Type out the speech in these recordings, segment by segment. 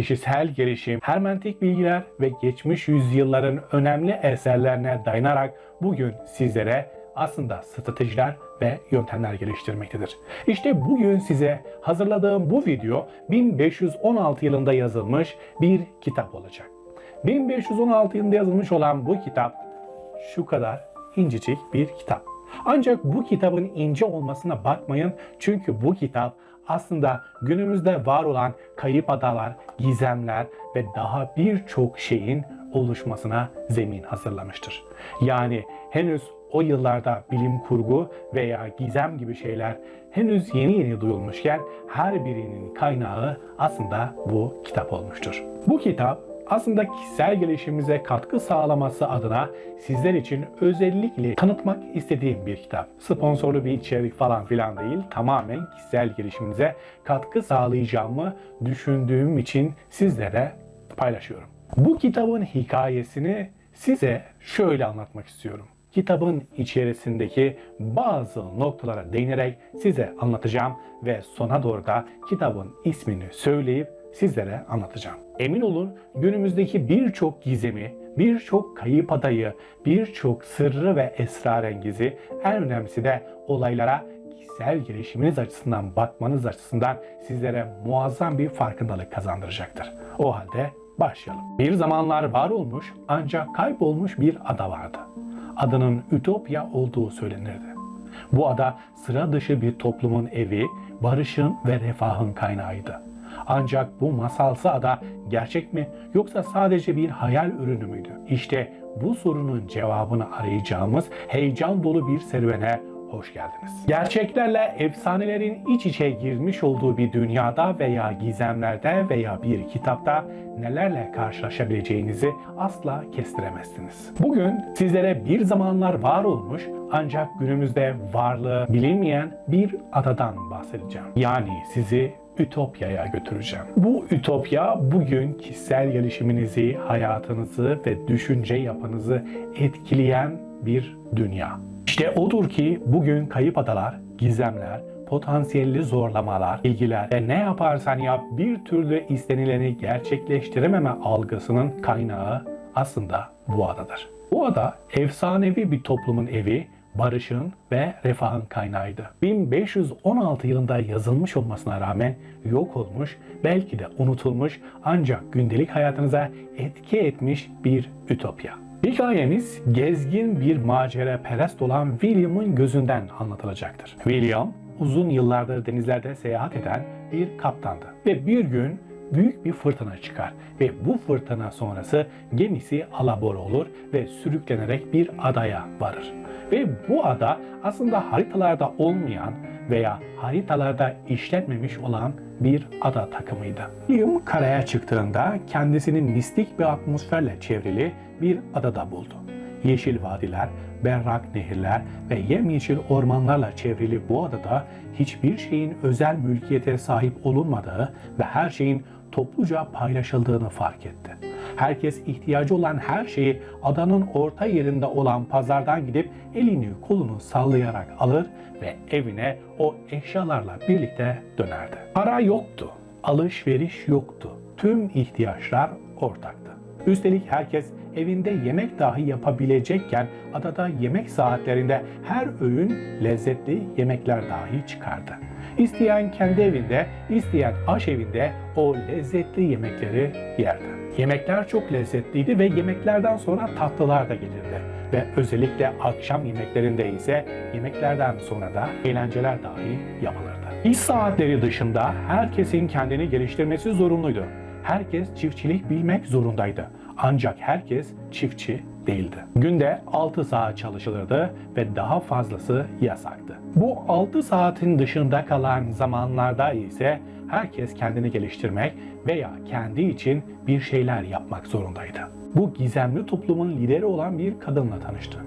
kişisel gelişim, hermentik bilgiler ve geçmiş yüzyılların önemli eserlerine dayanarak bugün sizlere aslında stratejiler ve yöntemler geliştirmektedir. İşte bugün size hazırladığım bu video 1516 yılında yazılmış bir kitap olacak. 1516 yılında yazılmış olan bu kitap şu kadar incecik bir kitap. Ancak bu kitabın ince olmasına bakmayın çünkü bu kitap aslında günümüzde var olan kayıp adalar, gizemler ve daha birçok şeyin oluşmasına zemin hazırlamıştır. Yani henüz o yıllarda bilim kurgu veya gizem gibi şeyler henüz yeni yeni duyulmuşken her birinin kaynağı aslında bu kitap olmuştur. Bu kitap aslında kişisel gelişimimize katkı sağlaması adına sizler için özellikle tanıtmak istediğim bir kitap. Sponsorlu bir içerik falan filan değil. Tamamen kişisel gelişiminize katkı sağlayacağımı düşündüğüm için sizlere paylaşıyorum. Bu kitabın hikayesini size şöyle anlatmak istiyorum. Kitabın içerisindeki bazı noktalara değinerek size anlatacağım ve sona doğru da kitabın ismini söyleyip sizlere anlatacağım. Emin olun günümüzdeki birçok gizemi, birçok kayıp adayı, birçok sırrı ve esrarengizi en önemlisi de olaylara kişisel gelişiminiz açısından bakmanız açısından sizlere muazzam bir farkındalık kazandıracaktır. O halde başlayalım. Bir zamanlar var olmuş ancak kaybolmuş bir ada vardı. Adının Ütopya olduğu söylenirdi. Bu ada sıra dışı bir toplumun evi, barışın ve refahın kaynağıydı. Ancak bu masalsı ada gerçek mi yoksa sadece bir hayal ürünü müydü? İşte bu sorunun cevabını arayacağımız heyecan dolu bir serüvene hoş geldiniz. Gerçeklerle efsanelerin iç içe girmiş olduğu bir dünyada veya gizemlerde veya bir kitapta nelerle karşılaşabileceğinizi asla kestiremezsiniz. Bugün sizlere bir zamanlar var olmuş ancak günümüzde varlığı bilinmeyen bir adadan bahsedeceğim. Yani sizi Ütopya'ya götüreceğim. Bu Ütopya bugün kişisel gelişiminizi, hayatınızı ve düşünce yapınızı etkileyen bir dünya. İşte odur ki bugün kayıp adalar, gizemler, potansiyelli zorlamalar, ilgiler ve ne yaparsan yap bir türlü istenileni gerçekleştirememe algısının kaynağı aslında bu adadır. Bu ada efsanevi bir toplumun evi, barışın ve refahın kaynağıydı. 1516 yılında yazılmış olmasına rağmen yok olmuş, belki de unutulmuş ancak gündelik hayatınıza etki etmiş bir ütopya. Hikayemiz gezgin bir macera perest olan William'ın gözünden anlatılacaktır. William uzun yıllardır denizlerde seyahat eden bir kaptandı ve bir gün büyük bir fırtına çıkar ve bu fırtına sonrası gemisi alabor olur ve sürüklenerek bir adaya varır. Ve bu ada aslında haritalarda olmayan veya haritalarda işlenmemiş olan bir ada takımıydı. William karaya çıktığında kendisini mistik bir atmosferle çevrili bir adada buldu. Yeşil vadiler, berrak nehirler ve yemyeşil ormanlarla çevrili bu adada hiçbir şeyin özel mülkiyete sahip olunmadığı ve her şeyin topluca paylaşıldığını fark etti. Herkes ihtiyacı olan her şeyi adanın orta yerinde olan pazardan gidip elini kolunu sallayarak alır ve evine o eşyalarla birlikte dönerdi. Para yoktu, alışveriş yoktu. Tüm ihtiyaçlar ortaktı. Üstelik herkes evinde yemek dahi yapabilecekken adada yemek saatlerinde her öğün lezzetli yemekler dahi çıkardı. İsteyen kendi evinde, isteyen aş evinde o lezzetli yemekleri yerdi. Yemekler çok lezzetliydi ve yemeklerden sonra tatlılar da gelirdi. Ve özellikle akşam yemeklerinde ise yemeklerden sonra da eğlenceler dahi yapılırdı. İş saatleri dışında herkesin kendini geliştirmesi zorunluydu. Herkes çiftçilik bilmek zorundaydı. Ancak herkes çiftçi değildi. Günde 6 saat çalışılırdı ve daha fazlası yasaktı. Bu 6 saatin dışında kalan zamanlarda ise herkes kendini geliştirmek veya kendi için bir şeyler yapmak zorundaydı. Bu gizemli toplumun lideri olan bir kadınla tanıştı.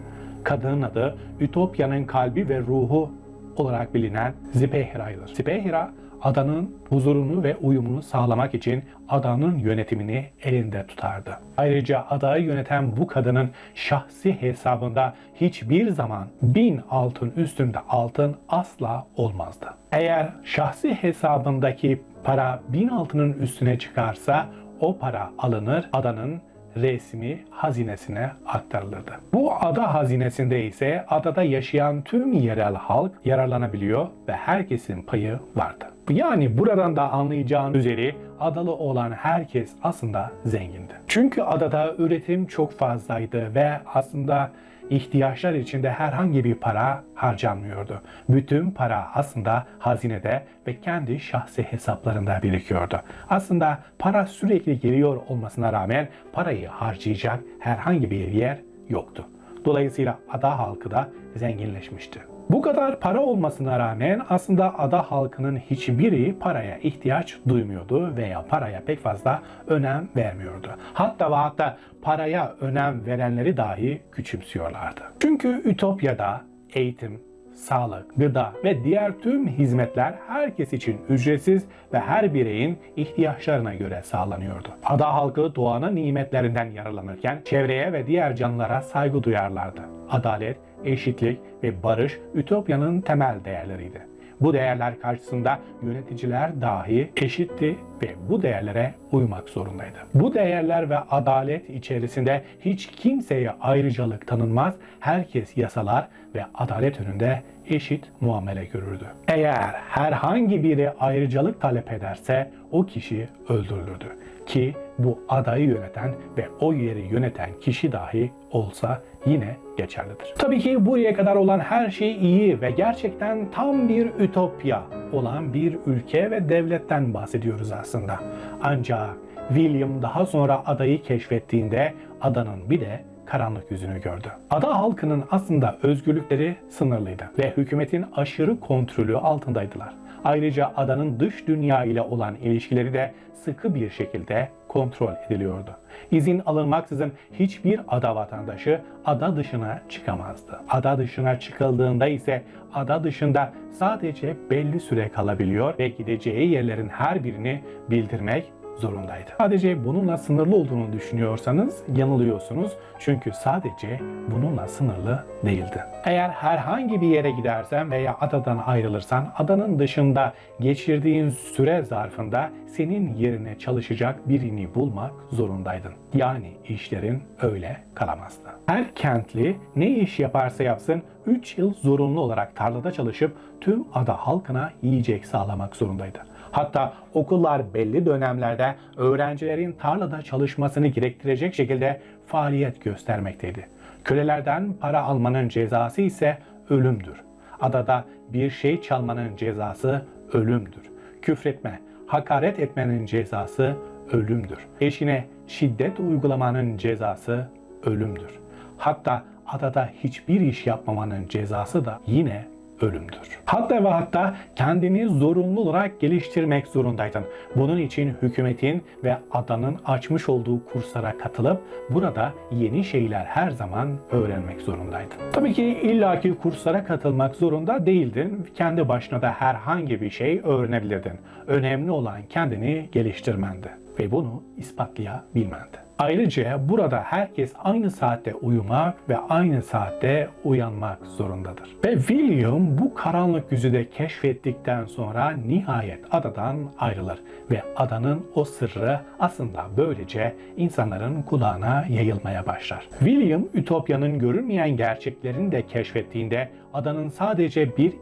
Kadının adı Ütopya'nın kalbi ve ruhu olarak bilinen Zipehira'ydı. Zipehira adanın huzurunu ve uyumunu sağlamak için adanın yönetimini elinde tutardı. Ayrıca adayı yöneten bu kadının şahsi hesabında hiçbir zaman bin altın üstünde altın asla olmazdı. Eğer şahsi hesabındaki para bin altının üstüne çıkarsa o para alınır adanın resmi hazinesine aktarılırdı. Bu ada hazinesinde ise adada yaşayan tüm yerel halk yararlanabiliyor ve herkesin payı vardı. Yani buradan da anlayacağın üzere adalı olan herkes aslında zengindi. Çünkü adada üretim çok fazlaydı ve aslında ihtiyaçlar içinde herhangi bir para harcanmıyordu. Bütün para aslında hazinede ve kendi şahsi hesaplarında birikiyordu. Aslında para sürekli geliyor olmasına rağmen parayı harcayacak herhangi bir yer yoktu. Dolayısıyla ada halkı da zenginleşmişti. Bu kadar para olmasına rağmen aslında ada halkının hiçbiri paraya ihtiyaç duymuyordu veya paraya pek fazla önem vermiyordu. Hatta ve hatta paraya önem verenleri dahi küçümsüyorlardı. Çünkü Ütopya'da eğitim, sağlık, gıda ve diğer tüm hizmetler herkes için ücretsiz ve her bireyin ihtiyaçlarına göre sağlanıyordu. Ada halkı doğanın nimetlerinden yararlanırken çevreye ve diğer canlılara saygı duyarlardı. Adalet, eşitlik ve barış Ütopya'nın temel değerleriydi. Bu değerler karşısında yöneticiler dahi eşitti ve bu değerlere uymak zorundaydı. Bu değerler ve adalet içerisinde hiç kimseye ayrıcalık tanınmaz, herkes yasalar ve adalet önünde eşit muamele görürdü. Eğer herhangi biri ayrıcalık talep ederse o kişi öldürülürdü. Ki bu adayı yöneten ve o yeri yöneten kişi dahi olsa yine geçerlidir. Tabii ki buraya kadar olan her şey iyi ve gerçekten tam bir ütopya olan bir ülke ve devletten bahsediyoruz aslında. Ancak William daha sonra adayı keşfettiğinde adanın bir de karanlık yüzünü gördü. Ada halkının aslında özgürlükleri sınırlıydı ve hükümetin aşırı kontrolü altındaydılar. Ayrıca adanın dış dünya ile olan ilişkileri de sıkı bir şekilde kontrol ediliyordu. İzin alınmaksızın hiçbir ada vatandaşı ada dışına çıkamazdı. Ada dışına çıkıldığında ise ada dışında sadece belli süre kalabiliyor ve gideceği yerlerin her birini bildirmek zorundaydı. Sadece bununla sınırlı olduğunu düşünüyorsanız yanılıyorsunuz. Çünkü sadece bununla sınırlı değildi. Eğer herhangi bir yere gidersen veya adadan ayrılırsan adanın dışında geçirdiğin süre zarfında senin yerine çalışacak birini bulmak zorundaydın. Yani işlerin öyle kalamazdı. Her kentli ne iş yaparsa yapsın 3 yıl zorunlu olarak tarlada çalışıp tüm ada halkına yiyecek sağlamak zorundaydı. Hatta okullar belli dönemlerde öğrencilerin tarlada çalışmasını gerektirecek şekilde faaliyet göstermekteydi. Kölelerden para almanın cezası ise ölümdür. Adada bir şey çalmanın cezası ölümdür. Küfretme, hakaret etmenin cezası ölümdür. Eşine şiddet uygulamanın cezası ölümdür. Hatta adada hiçbir iş yapmamanın cezası da yine ölümdür. Hatta ve hatta kendini zorunlu olarak geliştirmek zorundaydın. Bunun için hükümetin ve adanın açmış olduğu kurslara katılıp burada yeni şeyler her zaman öğrenmek zorundaydın. Tabii ki illaki kurslara katılmak zorunda değildin. Kendi başına da herhangi bir şey öğrenebilirdin. Önemli olan kendini geliştirmendi ve bunu ispatlayabilmendi. Ayrıca burada herkes aynı saatte uyumak ve aynı saatte uyanmak zorundadır. Ve William bu karanlık yüzü de keşfettikten sonra nihayet adadan ayrılır ve adanın o sırrı aslında böylece insanların kulağına yayılmaya başlar. William Ütopya'nın görünmeyen gerçeklerini de keşfettiğinde adanın sadece bir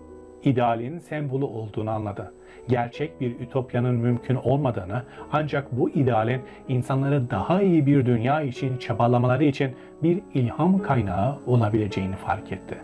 idealin sembolü olduğunu anladı. Gerçek bir ütopyanın mümkün olmadığını ancak bu idealin insanları daha iyi bir dünya için çabalamaları için bir ilham kaynağı olabileceğini fark etti.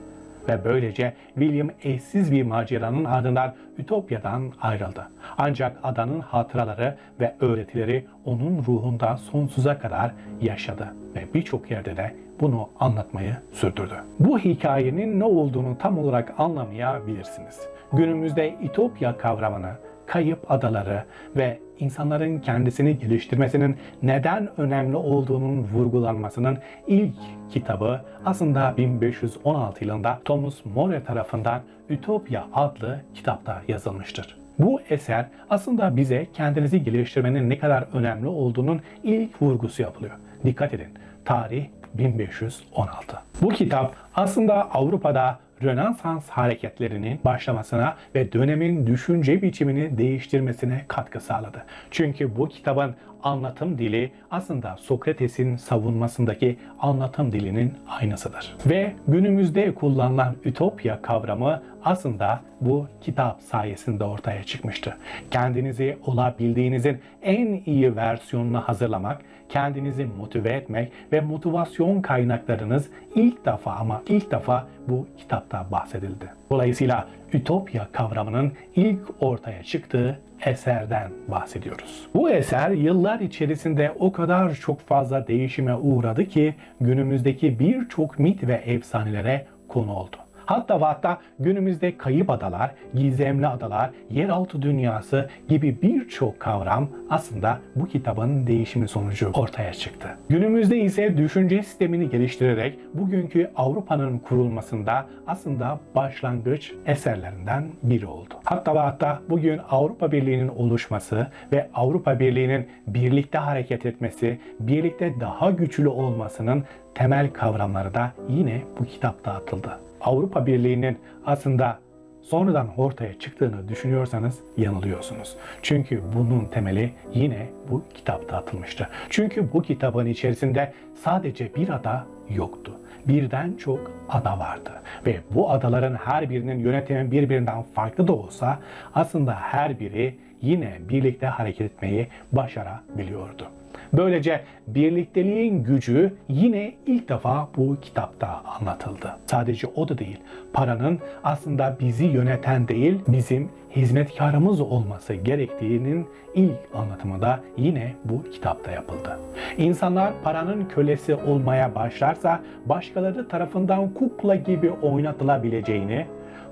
Ve böylece William eşsiz bir maceranın ardından Ütopya'dan ayrıldı. Ancak adanın hatıraları ve öğretileri onun ruhunda sonsuza kadar yaşadı ve birçok yerde de bunu anlatmayı sürdürdü. Bu hikayenin ne olduğunu tam olarak anlamayabilirsiniz. Günümüzde İtopya kavramını, kayıp adaları ve insanların kendisini geliştirmesinin neden önemli olduğunun vurgulanmasının ilk kitabı aslında 1516 yılında Thomas More tarafından Ütopya adlı kitapta yazılmıştır. Bu eser aslında bize kendinizi geliştirmenin ne kadar önemli olduğunun ilk vurgusu yapılıyor. Dikkat edin, tarih 1516. Bu kitap aslında Avrupa'da Rönesans hareketlerinin başlamasına ve dönemin düşünce biçimini değiştirmesine katkı sağladı. Çünkü bu kitabın anlatım dili aslında Sokrates'in savunmasındaki anlatım dilinin aynısıdır. Ve günümüzde kullanılan ütopya kavramı aslında bu kitap sayesinde ortaya çıkmıştı. Kendinizi olabildiğinizin en iyi versiyonunu hazırlamak, kendinizi motive etmek ve motivasyon kaynaklarınız ilk defa ama ilk defa bu kitapta bahsedildi. Dolayısıyla ütopya kavramının ilk ortaya çıktığı eserden bahsediyoruz. Bu eser yıllar içerisinde o kadar çok fazla değişime uğradı ki günümüzdeki birçok mit ve efsanelere konu oldu. Hatta hatta günümüzde kayıp adalar, gizemli adalar, yeraltı dünyası gibi birçok kavram aslında bu kitabın değişimi sonucu ortaya çıktı. Günümüzde ise düşünce sistemini geliştirerek bugünkü Avrupa'nın kurulmasında aslında başlangıç eserlerinden biri oldu. Hatta hatta bugün Avrupa Birliği'nin oluşması ve Avrupa Birliği'nin birlikte hareket etmesi, birlikte daha güçlü olmasının temel kavramları da yine bu kitapta atıldı. Avrupa Birliği'nin aslında sonradan ortaya çıktığını düşünüyorsanız yanılıyorsunuz. Çünkü bunun temeli yine bu kitapta atılmıştı. Çünkü bu kitabın içerisinde sadece bir ada yoktu. Birden çok ada vardı ve bu adaların her birinin yönetimi birbirinden farklı da olsa aslında her biri yine birlikte hareket etmeyi başarabiliyordu. Böylece birlikteliğin gücü yine ilk defa bu kitapta anlatıldı. Sadece o da değil, paranın aslında bizi yöneten değil, bizim hizmetkarımız olması gerektiğinin ilk anlatımı da yine bu kitapta yapıldı. İnsanlar paranın kölesi olmaya başlarsa başkaları tarafından kukla gibi oynatılabileceğini,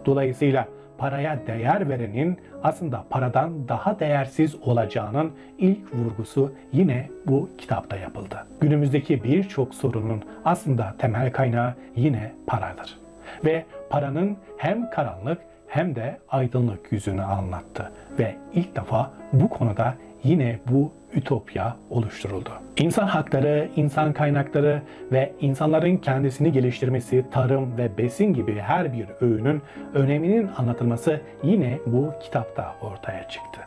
dolayısıyla paraya değer verenin aslında paradan daha değersiz olacağının ilk vurgusu yine bu kitapta yapıldı. Günümüzdeki birçok sorunun aslında temel kaynağı yine paradır. Ve paranın hem karanlık hem de aydınlık yüzünü anlattı ve ilk defa bu konuda yine bu ütopya oluşturuldu. İnsan hakları, insan kaynakları ve insanların kendisini geliştirmesi, tarım ve besin gibi her bir öğünün öneminin anlatılması yine bu kitapta ortaya çıktı.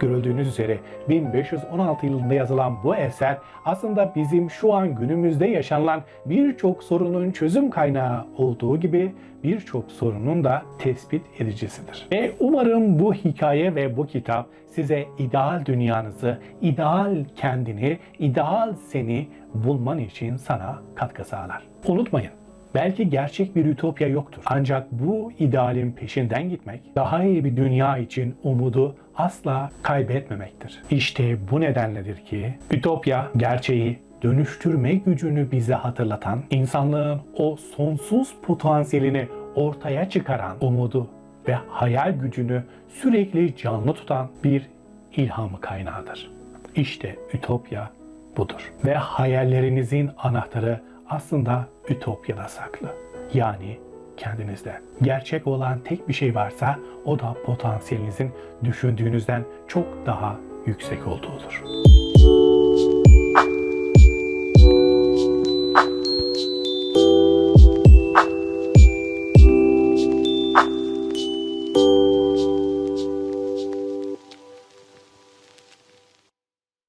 Görüldüğünüz üzere 1516 yılında yazılan bu eser aslında bizim şu an günümüzde yaşanılan birçok sorunun çözüm kaynağı olduğu gibi birçok sorunun da tespit edicisidir. Ve umarım bu hikaye ve bu kitap size ideal dünyanızı, ideal kendini, ideal seni bulman için sana katkı sağlar. Unutmayın, Belki gerçek bir ütopya yoktur. Ancak bu idealin peşinden gitmek, daha iyi bir dünya için umudu asla kaybetmemektir. İşte bu nedenledir ki ütopya gerçeği dönüştürme gücünü bize hatırlatan, insanlığın o sonsuz potansiyelini ortaya çıkaran umudu ve hayal gücünü sürekli canlı tutan bir ilham kaynağıdır. İşte ütopya budur. Ve hayallerinizin anahtarı aslında ütopyada saklı. Yani kendinizde. Gerçek olan tek bir şey varsa o da potansiyelinizin düşündüğünüzden çok daha yüksek olduğudur.